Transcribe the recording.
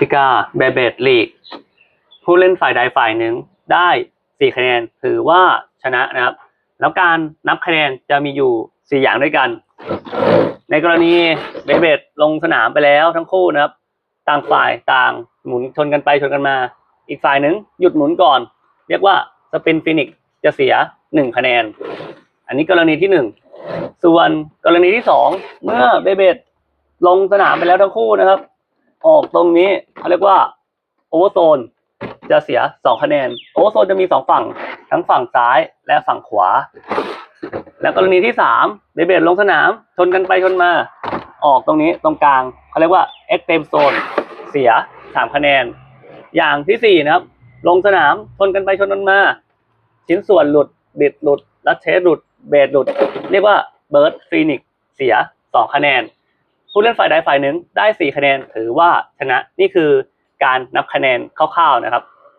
ติกาเบเบดลีกผู้เล่นฝ่ายใดฝ่ายหนึ่งได้สี่คะแนนถือว่าชนะนะครับ แล้วการนับคะแนนจะมีอยู่สี่อย่างด้วยกัน ในกรณีเบเบดลงสนามไปแล้วทั้งคู่นะครับ ต่างฝ่ายต่างหมุนชนกันไปชนกันมา อีกฝ่ายหนึ่งหยุดหมุนก่อน เรียกว่าสปินฟินิกจะเสียหนึ่งคะแนน อันนี้กรณีที่หนึ่งส่วนกรณีที่สองเมื่อเบเบดลงสนามไปแล้วทั้งคู่นะครับ ออกตรงนี้เขาเรียกว่าโอเวอร์โซนจะเสียสองคะแนน โอเวอร์โซนจะมีสองฝั่ง ทั้งฝั่งซ้ายและฝั่งขวา และกรณีที่สามเบเบดลงสนาม ชนกันไปชนมา ออกตรงนี้ตรงกลางเขาเรียกว่าเอ็กเต็มโซนเสียสามคะแนน อย่างที่สี่นะครับ ลงสนาม ชนกันไปชนกันมา ชิ้นส่วนหลุด บิดหลุด ลัดเทสหลุด เบสหลุด เรียกว่าเบิร์ดฟีนิกเสียสองคะแนน ผู้เล่นฝ่ายใดฝ่ายหนึ่งได้ 4 คะแนนถือว่าชนะนี่คือการนับคะแนนคร่าวๆนะครับ